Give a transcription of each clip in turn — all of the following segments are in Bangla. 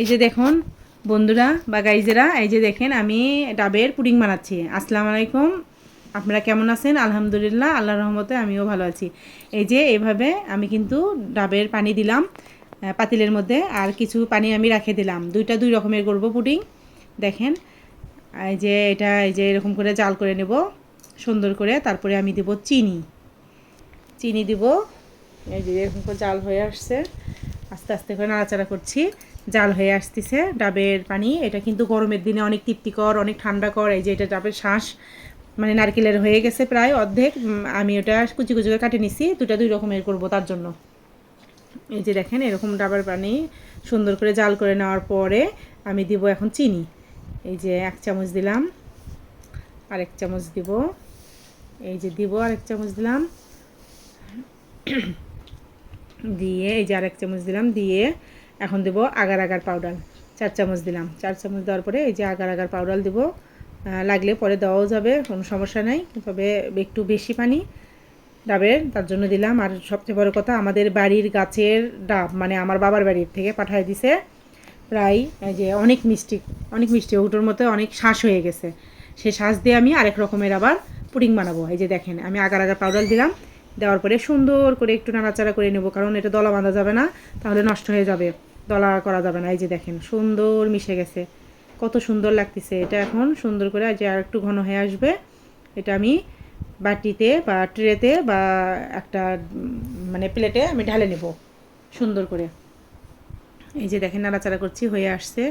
এই যে দেখুন, বন্ধুরা বা গাইজেরা, এই যে দেখেন আমি ডাবের পুডিং বানাচ্ছি। আসসালামু আলাইকুম। আপনারা কেমন আছেন? আলহামদুলিল্লাহ আল্লাহ রহমতে আমিও ভালো আছি। এই যে এভাবে আমি কিন্তু ডাবের পানি দিলাম পাতিলের মধ্যে, আর কিছু পানি আমি রাখে দিলাম। দুইটা দুই রকমের করব পুডিং। দেখেন, এই যে এটা, এই যে এরকম করে জাল করে নেব, সুন্দর করে। তারপরে আমি দেব চিনি। চিনি দিব। এই যে এরকম করে জাল হয়ে আসছে। আস্তে আস্তে করে নাড়াচাড়া করছি। জাল হয়ে আসতেছে। ডাবের পানি, এটা কিন্তু গরমের দিনে অনেক তৃপ্তিকর, অনেক ঠান্ডা কর এই যে এটা ডাবের শ্বাস মানে নারকেলের হয়ে গেছে প্রায় অর্ধেক। আমি ওটা কুচি কুচি করে কাটে নিছি, দুটা দুই রকমের করব তার জন্য। এই যে দেখেন, এরকম ডাবার পানি সুন্দর করে জাল করে নেওয়ার পরে আমি দিব এখন চিনি। এই যে এক চামচ দিলাম, আরেক চামচ দিব। এই যে দিব, আরেক চামচ দিলাম। দিয়ে এই যে আরেক চামচ দিলাম, দিয়ে এখন দেবো আগার আগার পাউডার চার চামচ দিলাম। চার চামচ দেওয়ার পরে এই যে আগার আগার পাউডার দেবো লাগলে পরে দেওয়াও যাবে, কোনো সমস্যা নাই। তবে একটু বেশি পানি ডাবের, তার জন্য দিলাম। আর সবচেয়ে বড় কথা, আমাদের বাড়ির গাছের ডাব মানে আমার বাবার বাড়ির থেকে পাঠায় দিছে। প্রায় এই যে অনেক মিষ্টি অনেক মিষ্টি, ওটার মধ্যে অনেক শ্বাস হয়ে গেছে। সেই শ্বাস দিয়ে আমি আরেক রকমের আবার পুডিং বানাবো। এই যে দেখেন, আমি আগার আগার পাউডার দিলাম। দেওয়ার পরে সুন্দর করে একটু নাড়াচাড়া করে নেব, কারণ এটা দলা বাঁধা যাবে না, তাহলে নষ্ট হয়ে যাবে। দলা করা যাবে না। এই যে দেখেন, সুন্দর মিশে গেছে। কত সুন্দর লাগতেছে। এটা এখন সুন্দর করে যে আর একটু ঘন হয়ে আসবে, এটা আমি বাটিতে বা ট্রেতে বা একটা মানে প্লেটে আমি ঢালে নেব সুন্দর করে। এই যে দেখেন, নাড়াচাড়া করছি, হয়ে আসছে।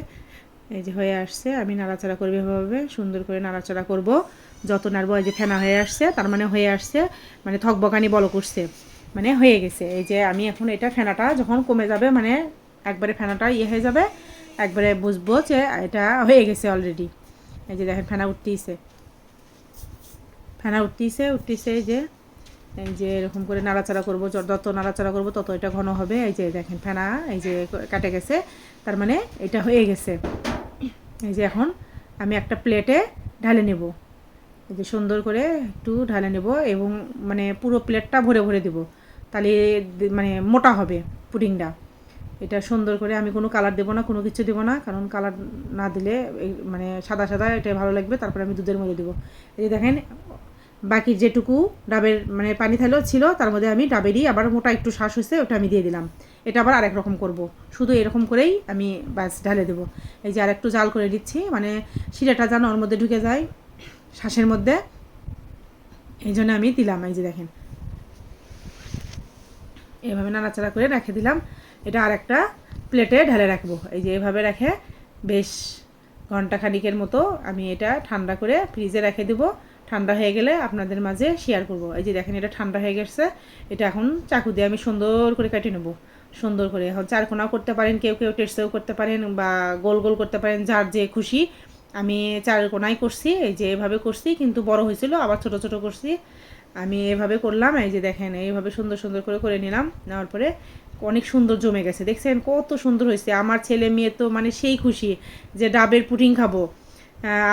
এই যে হয়ে আসছে, আমি নাড়াচাড়া করবে এভাবে, সুন্দর করে নাড়াচাড়া করব। যত নাড়বো, এই যে ফেনা হয়ে আসছে, তার মানে হয়ে আসছে মানে থকবকানি বলো করছে। মানে হয়ে গেছে। এই যে আমি এখন এটা ফেনাটা যখন কমে যাবে মানে একবারে ফেনাটা ইয়ে হয়ে যাবে, একবারে বুঝব যে এটা হয়ে গেছে অলরেডি এই যে দেখেন, ফেনা উঠতেইছে। ফেনা উঠতেইছে উঠতেইছে এই যে এই যে এরকম করে নাড়াচাড়া করব যত নাড়াচাড়া করব তত এটা ঘন হবে। এই যে দেখেন, ফেনা এই যে কাটে গেছে, তার মানে এটা হয়ে গেছে। এই যে এখন আমি একটা প্লেটে ঢালে নেব। এই যে সুন্দর করে একটু ঢালে নেব এবং মানে পুরো প্লেটটা ভরে ভরে দেব। তাহলে মানে মোটা হবে পুডিংটা। এটা সুন্দর করে আমি কোনো কালার দেবো না, কোনো কিছু দেবো না, কারণ কালার না দিলে মানে সাদা সাদা এটা ভালো লাগবে, তারপরে আমি দুধের মধ্যে দেবো। এই যে দেখেন, বাকি যেটুকু ডাবের মানে পানি থালেও ছিল, তার মধ্যে আমি ডাবেরই আবার মোটা একটু শ্বাস হয়েছে, ওটা আমি দিয়ে দিলাম। এটা আবার আরেক রকম করব, শুধু এরকম করেই আমি ব্যাস ঢালে দেবো। এই যে আরেকটু জাল করে দিচ্ছি মানে শিরাটা যেন ওর মধ্যে ঢুকে যায় শ্বাসের মধ্যে। এই জন্য আমি দিলাম, এই যে দেখেন। এভাবে নাড়াচাড়া করে রেখে দিলাম। এটা আর একটা প্লেটে ঢেলে রাখব। এই যে এভাবে রেখে বেশ ঘণ্টা খানিকের মতো আমি এটা ঠান্ডা করে ফ্রিজে রেখে দেবো। ঠান্ডা হয়ে গেলে আপনাদের মাঝে শেয়ার করব। এই যে দেখেন এটা ঠান্ডা হয়ে গেছে। এটা এখন চাকু দিয়ে আমি সুন্দর করে কেটে নেব। সুন্দর করে। এখন চারকোনাও করতে পারেন, কেউ কেউ টেস্টেও করতে পারেন বা গোল গোল করতে পারেন, যার যে খুশি। আমি চারকোনাই করছি, এই যে এভাবে করছি, কিন্তু বড় হয়েছিল, আবার ছোট ছোট করছি। আমি এভাবে করলাম, এই যে দেখেন, এইভাবে সুন্দর সুন্দর করে করে নিলাম। নেওয়ার পরে অনেক সুন্দর জমে গেছে। দেখছেন কত সুন্দর হয়েছে। আমার ছেলে মেয়ে তো মানে সেই খুশি যে ডাবের পুটিং খাব।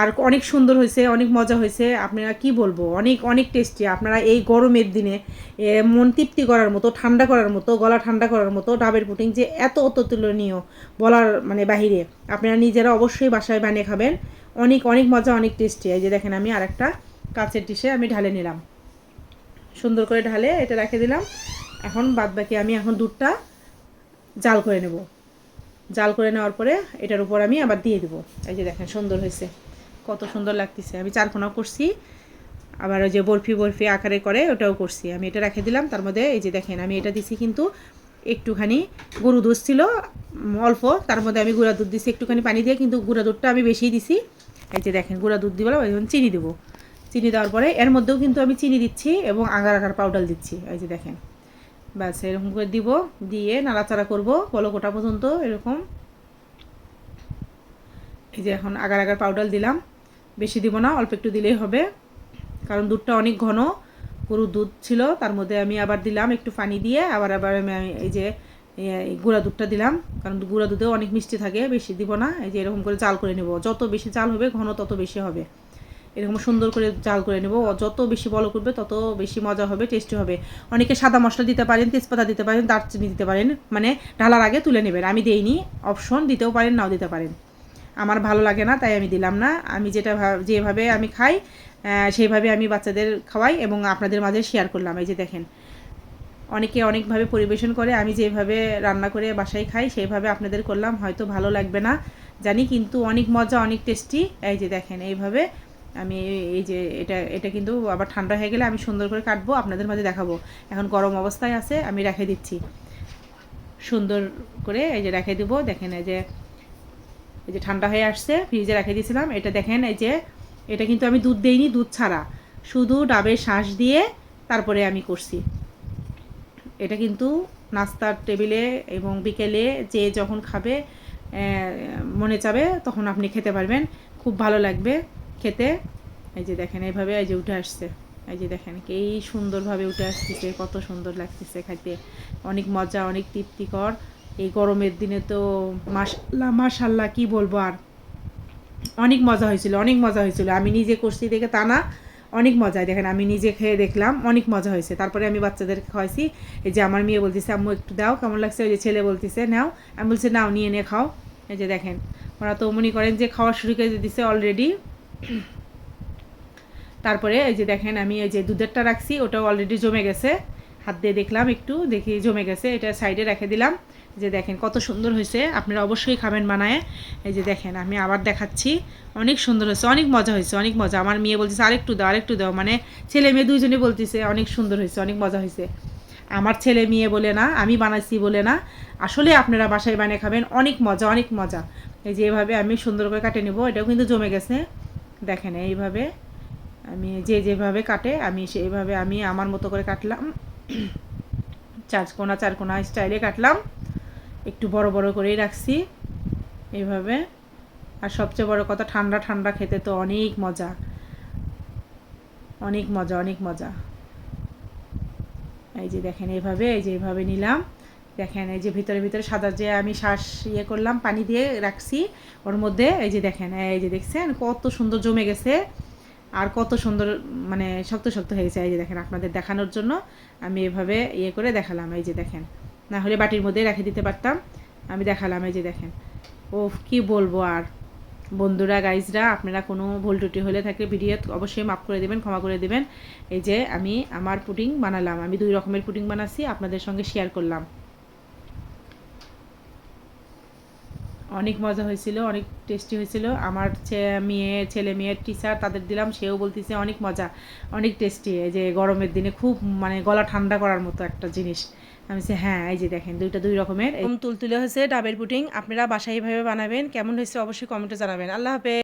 আর অনেক সুন্দর হয়েছে, অনেক মজা হয়েছে। আপনারা কি বলব? অনেক অনেক টেস্টি আপনারা এই গরমের দিনে মন তৃপ্তি করার মতো, ঠান্ডা করার মতো, গলা ঠান্ডা করার মতো ডাবের পুটিং যে এত অতুলনীয় বলার মানে বাহিরে, আপনারা নিজেরা অবশ্যই বাসায় বানিয়ে খাবেন। অনেক অনেক মজা, অনেক টেস্টি এই যে দেখেন আমি আরেকটা কাচের ডিশে আমি ঢালে নিলাম। সুন্দর করে ঢালে এটা রেখে দিলাম। এখন বাদ বাকি আমি এখন দুধটা জাল করে নেব। জাল করে নেওয়ার পরে এটার উপর আমি আবার দিয়ে দেবো। এই যে দেখেন, সুন্দর হয়েছে। কত সুন্দর লাগতেছে। আমি চারকোনা করছি, আবার ওই যে বরফি বরফি আকারে করে ওটাও করছি। আমি এটা রেখে দিলাম, তার মধ্যে এই যে দেখেন, আমি এটা দিছি কিন্তু একটুখানি গরু দুধ ছিল অল্প, তার মধ্যে আমি গুঁড়া দুধ দিছি একটুখানি পানি দিয়ে, কিন্তু গুঁড়া দুধটা আমি বেশি দিছি। এই যে দেখেন, গুঁড়া দুধ দিবলাম এখন চিনি দেবো। চিনি দেওয়ার পরে এর মধ্যেও কিন্তু আমি চিনি দিচ্ছি এবং আগার আগার পাউডার দিচ্ছি। এই যে দেখেন ব্যাস, এরকম করে দিব, দিয়ে নাড়াচাড়া করব কলকোটা পর্যন্ত, এরকম। এই যে এখন আগার আগার পাউডার দিলাম। বেশি দিব না, অল্প একটু দিলেই হবে। কারণ দুধটা অনেক ঘন, গরুর দুধ ছিল, তার মধ্যে আমি আবার দিলাম একটু পানি দিয়ে, আবার আবার আমি এই যে গুঁড়া দুধটা দিলাম। কারণ গুঁড়া দুধেও অনেক মিষ্টি থাকে, বেশি দিব না, এই যে এরকম করে চাল করে নেব। যত বেশি চাল হবে, ঘন তত বেশি হবে। এরকম সুন্দর করে জাল করে নেব। যত বেশি বলো করবে, তত বেশি মজা হবে টেস্টি হবে। অনেকে সাদা মশলা দিতে পারেন, তেজপাতা দিতে পারেন, দারচিনি দিতে পারেন মানে ঢালার আগে তুলে নেবেন। আমি দেইনি অপশন দিতেও পারেন, নাও দিতে পারেন। আমার ভালো লাগে না, তাই আমি দিলাম না। আমি যেটা যেভাবে আমি খাই সেইভাবে আমি বাচ্চাদের খাওয়াই এবং আপনাদের মাঝে শেয়ার করলাম। এই যে দেখেন, অনেকে অনেকভাবে পরিবেশন করে, আমি যেভাবে রান্না করে বাসায় খাই, সেইভাবে আপনাদের করলাম। হয়তো ভালো লাগবে না, জানি, কিন্তু অনেক মজা, অনেক টেস্টি এই যে দেখেন, এইভাবে আমি এই যে এটা এটা কিন্তু আবার ঠান্ডা হয়ে গেলে আমি সুন্দর করে কাটবো, আপনাদের মাঝে দেখাবো। এখন গরম অবস্থায় আছে, আমি রেখে দিচ্ছি। সুন্দর করে এই যে রেখে দেবো, দেখেন এই যে এই যে ঠান্ডা হয়ে আসছে, ফ্রিজে রেখে দিয়েছিলাম। এটা দেখেন এই যে, এটা কিন্তু আমি দুধ দেইনি, দুধ ছাড়া। শুধু ডাবের শাঁস দিয়ে তারপরে আমি করছি। এটা কিন্তু নাস্তার টেবিলে এবং বিকেলে যে যখন খাবে মনে চাবে, তখন আপনি খেতে পারবেন। খুব ভালো লাগবে। খেতে? এই যে দেখেন, এইভাবে এই যে উঠে আসছে। এই যে দেখেন এই সুন্দরভাবে উঠে আসতেছে, কত সুন্দর লাগতেছে খাইতে। অনেক মজা, অনেক তৃপ্তিকর। এই গরমের দিনে তো মাসাল্লাহ মাসাল্লাহ কি বলব আর? অনেক মজা হয়েছিল, অনেক মজা হয়েছিল। আমি নিজে করছি দেখে তা না, অনেক মজায় দেখেন, আমি নিজে খেয়ে দেখলাম, অনেক মজা হয়েছে। তারপরে আমি বাচ্চাদেরকে খাওয়াইছি। এই যে আমার মেয়ে বলতেছে, আম্মু, একটু দাও, কেমন লাগছে? ওই যে ছেলে বলতেছে, নাও। আমি বলছি, নাও, নিয়ে নিয়ে খাও। এই যে দেখেন, ওরা তো মনে করেন যে খাওয়া শুরু করে দিছে অলরেডি তারপরে এই যে দেখেন, আমি এই যে দুধেরটা রাখছি, ওটাও অলরেডি জমে গেছে। হাত দিয়ে দেখলাম একটু, দেখি জমে গেছে, এটা সাইডে রেখে দিলাম। যে দেখেন, কত সুন্দর হয়েছে, আপনারা অবশ্যই খাবেন বানায় এই যে দেখেন, আমি আবার দেখাচ্ছি, অনেক সুন্দর হয়েছে, অনেক মজা হয়েছে, অনেক মজা। আমার মেয়ে বলতেছে, আরেকটু দাও আরেকটু দাও। মানে ছেলে মেয়ে দুইজনে বলতেছে, অনেক সুন্দর হয়েছে, অনেক মজা হয়েছে। আমার ছেলে মেয়ে বলে না, আমি বানাইছি বলে না। আসলে আপনারা বাসায় বানিয়ে খাবেন, অনেক মজা অনেক মজা। এই যে এভাবে আমি সুন্দর করে কাটে নেব, এটাও কিন্তু জমে গেছে। দেখেন, এইভাবে আমি যে যেভাবে কাটে, আমি সেইভাবে আমি আমার মতো করে কাটলাম। চার কোনা চার কোনা স্টাইলে কাটলাম। একটু বড় বড় করেই রাখছি এইভাবে। আর সবচেয়ে বড় কথা, ঠান্ডা ঠান্ডা খেতে তো অনেক মজা। অনেক মজা অনেক মজা। এই যে দেখেন, এইভাবে, এই যে এইভাবে নিলাম। দেখেন, এই যে ভিতরে ভিতরে সাদা যে আমি শ্বাস ইয়ে করলাম, পানি দিয়ে রাখছি, ওর মধ্যে, এই যে দেখেন, এই যে দেখছেন, কত সুন্দর জমে গেছে আর কত সুন্দর মানে শক্ত শক্ত হয়েছে এই যে দেখেন, আপনাদের দেখানোর জন্য আমি এভাবে ইয়ে করে দেখালাম, এই যে দেখেন। না হলে বাটির মধ্যে রেখে দিতে পারতাম, আমি দেখালাম, এই যে দেখেন। ও কি বলব আর। বন্ধুরা, গাইজরা, আপনারা কোনো ভুল ত্রুটি হলে থাকলে ভিডিও অবশ্যই মাফ করে দেবেন, ক্ষমা করে দেবেন। এই যে আমি আমার পুডিং বানালাম, আমি দুই রকমের পুডিং বানাচ্ছি, আপনাদের সঙ্গে শেয়ার করলাম। অনেক মজা হয়েছিল, অনেক টেস্টি হয়েছিল। আমার মেয়ে, ছেলে মেয়ের টিচার তাদের দিলাম, সেও বলতেছে অনেক মজা, অনেক টেস্টি এই যে গরমের দিনে খুব মানে গলা ঠান্ডা করার মতো একটা জিনিস। আমি বলছি হ্যাঁ এই যে দেখেন, দুইটা দুই রকমের। তুলতুলে হয়েছে ডাবের পুটিং আপনারা বাসায় এইভাবে বানাবেন, কেমন হয়েছে অবশ্যই কমেন্টে জানাবেন। আল্লাহ হাফেজ।